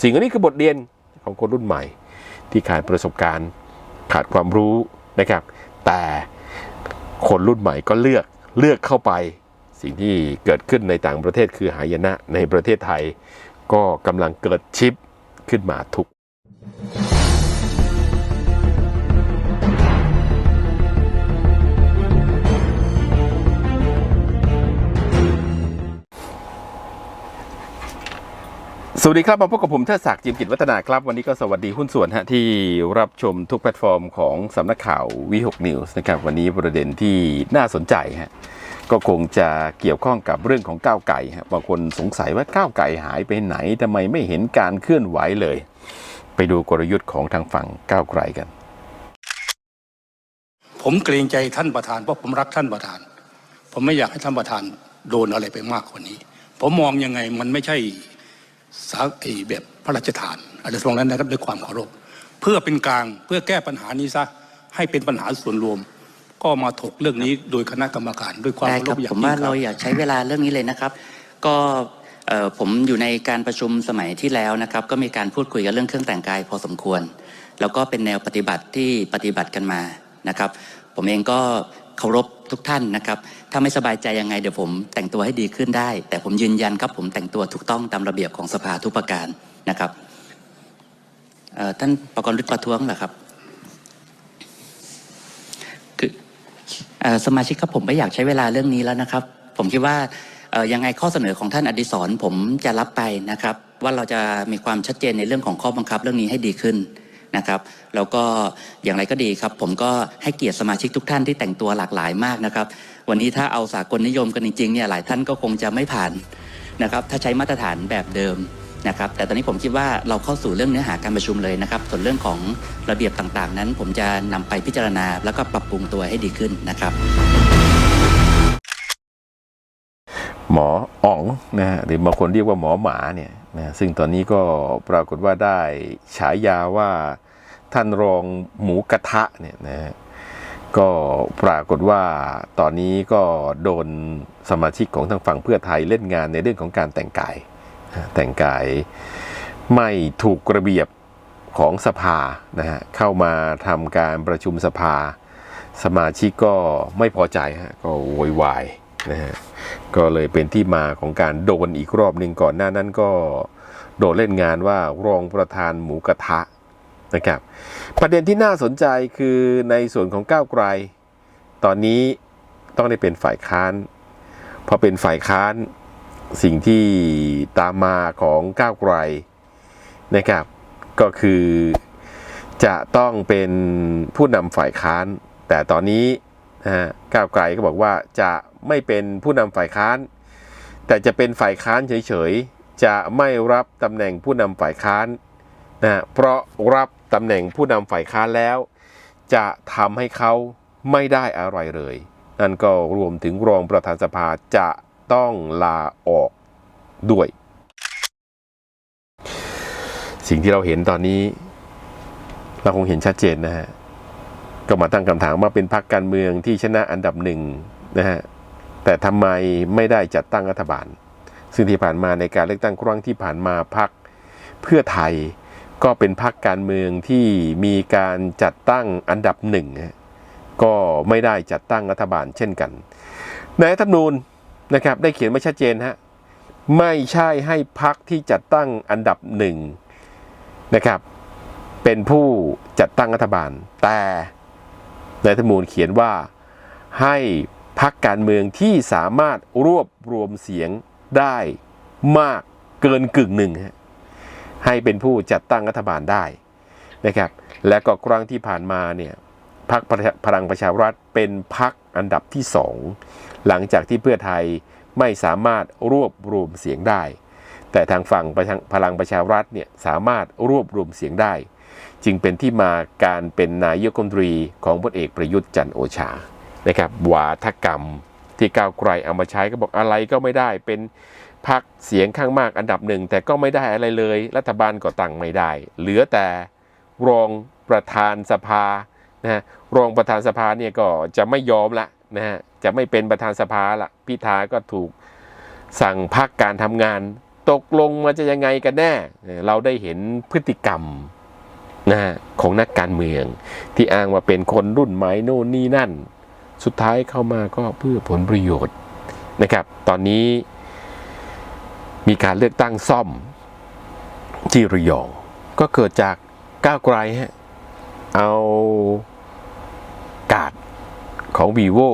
สิ่งอันนี้คือบทเรียนของคนรุ่นใหม่ ที่ขาดประสบการณ์ ขาดความรู้นะครับ แต่คนรุ่นใหม่ก็เลือกเลือกเข้าไปสิ่งที่เกิดขึ้นในต่างประเทศคือหายนะในประเทศไทย ก็กำลังเกิดชิปขึ้นมาทุก สวัสดีครับมาพบกับผมเทิดศักดิ์จิมกิจวัฒนาครับ วันนี้ก็สวัสดีหุ้นส่วนฮะที่รับชมทุกแพลตฟอร์มของสำนักข่าววีหกนิวส์นะครับวันนี้ประเด็นที่น่าสนใจฮะก็คงจะเกี่ยวข้องกับเรื่องของก้าวไก่ฮะบางคนสงสัยว่าก้าวไก่หายไปไหนทำไมไม่เห็นการเคลื่อนไหวเลย ไปดูกลยุทธ์ของทางฝั่งก้าวไกลกัน ผมเกรงใจท่านประธานเพราะผมรักท่านประธาน ผมไม่อยากให้ท่านประธานโดนอะไรไปมากกว่านี้ ผมมองยังไงมันไม่ใช่ สาไอแบบพระราชทานอะไรตรงนั้นนะครับด้วยความเคารพเพื่อเป็นกลางเพื่อแก้ปัญหานี้ซะให้เป็นปัญหาส่วนรวม ก็มาถกเรื่องนี้โดยคณะกรรมการด้วยความได้เคารครัพบอย่างผมยิ่ว่างคเรารับอยากใช้เวลาเรื่องนี้เลยนะครับ ก็เอ่อผมอยู่ในการประชุมสมัยที่แล้วนะครับ ก็มีการพูดคุยกันเรื่องเครื่องแต่งกายพอสมควร แล้วก็เป็นแนวปฏิบัติที่ปฏิบัติกันมานะครับ ผมเองก็ เคารพทุกท่านนะครับ ถ้าไม่สบายใจยังไงเดี๋ยวผมแต่งตัวให้ดีขึ้นได้ แต่ผมยืนยันครับผมแต่งตัวถูกต้องตามระเบียบของสภาทุกประการนะครับท่านประกรณ์ฤทธิ์ประท้วงเหรอครับคือสมาชิกครับผมไม่อยากใช้เวลาเรื่องนี้แล้วนะครับ ผมคิดว่ายังไงข้อเสนอของท่านอดิศรผมจะรับไปนะครับ ว่าเราจะมีความชัดเจนในเรื่องของข้อบังคับเรื่องนี้ให้ดีขึ้น นะครับแล้วก็อย่างไรก็ดีครับ ผมก็ให้เกียรติสมาชิกทุกท่านที่แต่งตัวหลากหลายมากนะครับ วันนี้ถ้าเอาสากลนิยมกันจริงๆเนี่ยหลายท่านก็คงจะไม่ผ่านนะครับถ้าใช้มาตรฐานแบบเดิมนะครับแต่ตอนนี้ผมคิดว่าเราเข้าสู่เรื่องเนื้อหาการประชุมเลยนะครับ ส่วนเรื่องของระเบียบต่างๆ นั้น ผมจะนำไปพิจารณา แล้วก็ปรับปรุงตัวให้ดีขึ้นนะครับ หมออ๋องนะฮะหรือบางคนเรียกว่าหมอหมาเนี่ย นะซึ่งตอนนี้ก็ปรากฏว่าได้ฉายาว่าท่านรองหมูกระทะเนี่ยนะฮะก็ปรากฏว่าตอนนี้ก็โดนสมาชิกของทางฝั่งเพื่อไทยเล่นงานในเรื่องของการแต่งกาย แต่งกายไม่ถูกระเบียบของสภานะฮะเข้ามาทำการประชุมสภา สมาชิกก็ไม่พอใจฮะก็โวยวายนะฮะ ก็เลยเป็นที่มาของการโดนอีกรอบหนึ่งก่อนหน้านั้นก็โดนเล่นงานว่ารองประธานหมูกระทะนะครับ ประเด็นที่น่าสนใจคือในส่วนของก้าวไกล ตอนนี้ต้องได้เป็นฝ่ายค้าน พอเป็นฝ่ายค้านสิ่งที่ตามมาของก้าวไกลนะครับ ก็คือจะต้องเป็นผู้นำฝ่ายค้าน แต่ตอนนี้นะฮะก้าวไกลก็บอกว่าจะ ไม่เป็นผู้นำฝ่ายค้าน แต่จะเป็นฝ่ายค้านเฉยๆ จะไม่รับตำแหน่งผู้นำฝ่ายค้านนะเพราะรับตำแหน่งผู้นำฝ่ายค้านแล้ว จะทำให้เขาไม่ได้อะไรเลย นั่นก็รวมถึงรองประธานสภาจะต้องลาออกด้วย สิ่งที่เราเห็นตอนนี้ เราคงเห็นชัดเจนนะฮะก็มาตั้งคำถามว่าเป็นพรรคการเมืองที่ชนะอันดับหนึ่งนะฮะ แต่ทำไมไม่ได้จัดตั้งรัฐบาล ซึ่งที่ผ่านมาในการเลือกตั้งครั้งที่ผ่านมาพรรคเพื่อไทยก็เป็นพรรคการเมืองที่มีการจัดตั้งอันดับหนึ่งก็ไม่ได้จัดตั้งรัฐบาลเช่นกัน ในรัฐธรรมนูญนะครับได้เขียนไว้ชัดเจนฮะไม่ใช่ให้พรรคที่จัดตั้งอันดับหนึ่งนะครับ เป็นผู้จัดตั้งรัฐบาล แต่ในรัฐธรรมนูญเขียนว่าให้ พรรคการเมืองที่สามารถรวบรวมเสียงได้มากเกินกึ่งหนึ่งให้เป็นผู้จัดตั้งรัฐบาลได้นะครับ และก็ครั้งที่ผ่านมาเนี่ยพรรคพลังประชารัฐเป็นพรรคอันดับที่สองหลังจากที่เพื่อไทยไม่สามารถรวบรวมเสียงได้ แต่ทางฝั่งพลังประชารัฐเนี่ยสามารถรวบรวมเสียงได้ จึงเป็นที่มาการเป็นนายกรัฐมนตรีของพลเอกประยุทธ์จันทร์โอชา นะครับวาทกรรมที่ก้าวไกลเอามาใช้ก็บอกอะไรก็ไม่ได้เป็นพักเสียงข้างมากอันดับหนึ่งแต่ก็ไม่ได้อะไรเลย รัฐบาลก็ตั้งไม่ได้ เหลือแต่รองประธานสภานะฮะรองประธานสภาเนี่ยก็จะไม่ยอมละนะฮะจะไม่เป็นประธานสภาละพิธาก็ถูกสั่งพักการทำงาน ตกลงมาจะยังไงกันแน่ เราได้เห็นพฤติกรรมนะฮะของนักการเมือง ที่อ้างว่าเป็นคนรุ่นใหม่โน่นนี่นั่น สุดท้ายเข้ามาก็เพื่อผลประโยชน์นะครับ ตอนนี้มีการเลือกตั้งซ่อมที่ระยอง ก็เกิดจากก้าวไกลฮะเอากาดของ vivo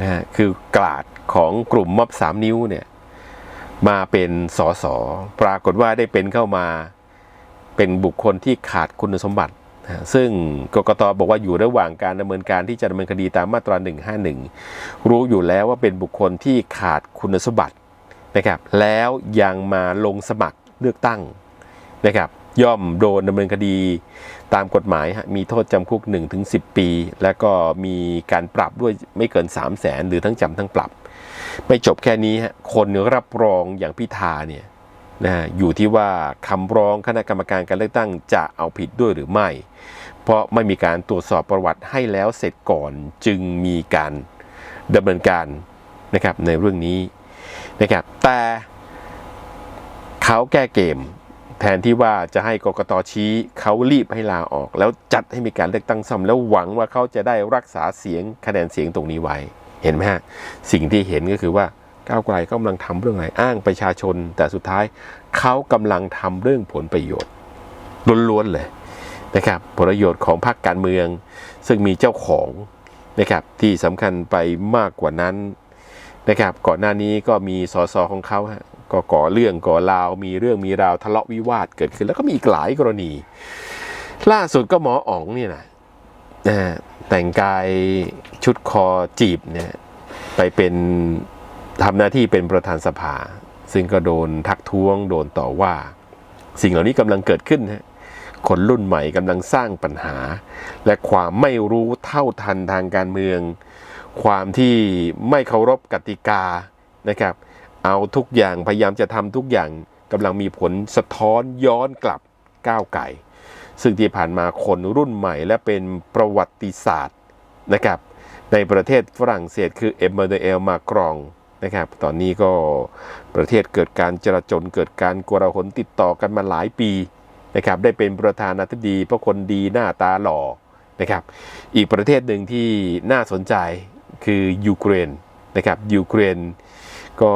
นะฮะคือกาดของกลุ่มม็อบสามนิ้วเนี่ยมาเป็นสสปรากฏว่าได้เป็นเข้ามาเป็นบุคคลที่ขาดคุณสมบัติ ซึ่งกกตบอกว่าอยู่ระหว่างการดำเนินการที่จะดำเนินคดีตามมาตรา 151 รู้อยู่แล้วว่าเป็นบุคคลที่ขาดคุณสมบัตินะครับแล้วยังมาลงสมัครเลือกตั้งนะครับย่อมโดนดำเนินคดีตามกฎหมายมีโทษจำคุก 1-10 ปี แล้วก็มีการปรับด้วยไม่เกิน 3 0 0แสนหรือทั้งจำทั้งปรับ ไม่จบแค่นี้ฮะคนรับรองอย่างพิธาเนี่ย นะอยู่ที่ว่าคำร้องคณะกรรมการการเลือกตั้งจะเอาผิดด้วยหรือไม่ เพราะไม่มีการตรวจสอบประวัติให้แล้วเสร็จก่อนจึงมีการดำเนินการนะครับในเรื่องนี้นะครับแต่เขาแก้เกม แทนที่ว่าจะให้กกตชี้เขารีบให้ลาออก แล้วจัดให้มีการเลือกตั้งซ่อมแล้วหวังว่าเขาจะได้รักษาเสียงคะแนนเสียงตรงนี้ไว้ เห็นไหมฮะสิ่งที่เห็นก็คือว่า ก้าวไกลก็กำลังทำเรื่องอะไรอ้างประชาชน แต่สุดท้ายเขากำลังทำเรื่องผลประโยชน์ล้วนๆเลยนะครับผลประโยชน์ของพรรคการเมือง ซึ่งมีเจ้าของนะครับที่สำคัญไปมากกว่านั้นนะครับก่อนหน้านี้ก็มีสสของเขาฮะก็ก่อเรื่องก่อราวมีเรื่องมีราวทะเลาะวิวาทเกิดขึ้น แล้วก็มีอีกหลายกรณี ล่าสุดก็หมออ๋องเนี่ยนะนะแต่งกายชุดคอจีบเนี่ยไปเป็น ทำหน้าที่เป็นประธานสภา ซึ่งก็โดนทักท้วง โดนต่อว่า สิ่งเหล่านี้กำลังเกิดขึ้นฮะคนรุ่นใหม่กำลังสร้างปัญหา และความไม่รู้เท่าทันทางการเมือง ความที่ไม่เคารพกติกานะครับ เอาทุกอย่างพยายามจะทำทุกอย่างกำลังมีผลสะท้อนย้อนกลับก้าวไก่ ซึ่งที่ผ่านมาคนรุ่นใหม่ และเป็นประวัติศาสตร์นะครับในประเทศฝรั่งเศสคือเอ็มมานูเอลมากรอง นะครับ ตอนนี้ก็ประเทศเกิดการจราจนเกิดการกลาหลติดต่อกันมาหลายปีนะครับ ได้เป็นประธานาธิบดีเพราะคนดีหน้าตาหล่อนะครับ อีกประเทศหนึ่งที่น่าสนใจคือยูเครนนะครับยูเครนก็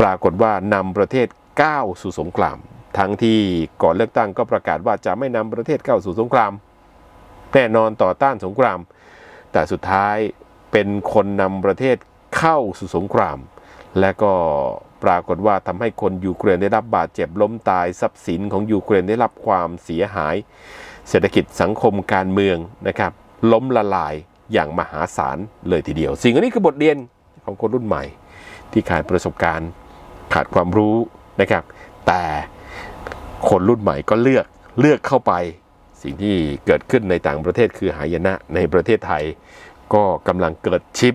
ปรากฏว่านำประเทศก้าวสู่สงคราม ทั้งที่ก่อนเลือกตั้งก็ประกาศว่าจะไม่นำประเทศเข้าสู่สงคราม แน่นอนต่อต้านสงคราม แต่สุดท้ายเป็นคนนำประเทศ เข้าสู่สงคราม และก็ปรากฏว่าทำให้คนยูเครนได้รับบาดเจ็บล้มตายทรัพย์สินของยูเครนได้รับความเสียหาย เศรษฐกิจสังคมการเมืองนะครับ ล้มละลายอย่างมหาศาลเลยทีเดียว สิ่งอันนี้คือบทเรียนของคนรุ่นใหม่ ที่ขาดประสบการณ์ ขาดความรู้นะครับ แต่คนรุ่นใหม่ก็เลือกเลือกเข้าไป สิ่งที่เกิดขึ้นในต่างประเทศคือหายนะในประเทศไทย ก็กำลังเกิดชิป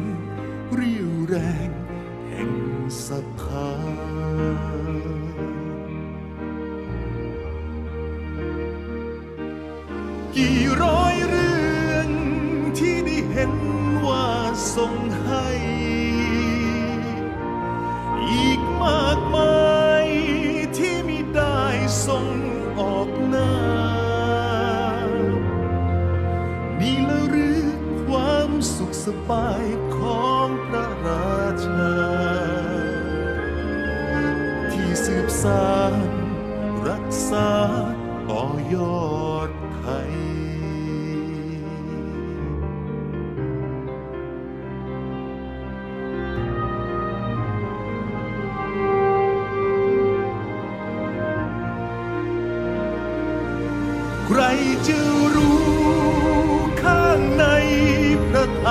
บายของพระราชา ที่สืบสาน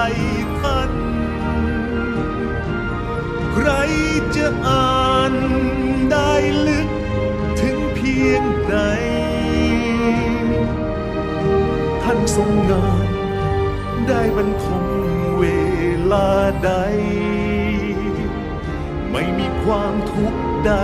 ไทยท่านใครจะอ่านได้ลึกถึงเพียงใด ท่านทรงงานได้บรรทมเวลาใด ไม่มีความทุกข์ใด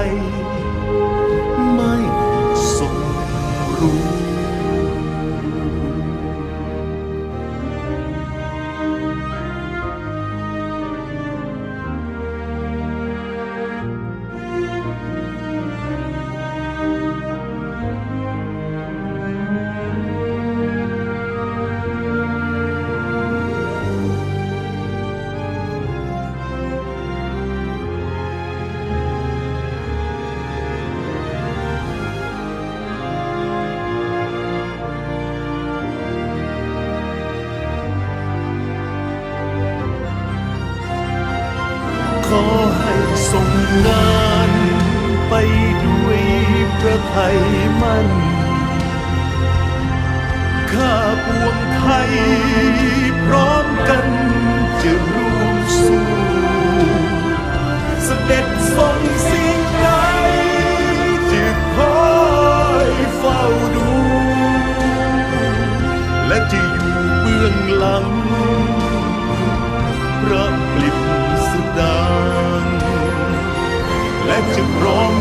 พระไทยมั่นข้าปวงไทย พร้อมกันจะร่วมสู้เสด็จทรงสิ่งใดจะคอยเฝ้าดู และจะอยู่เบื้องหลังพระปลิดสดางและจะพร้อม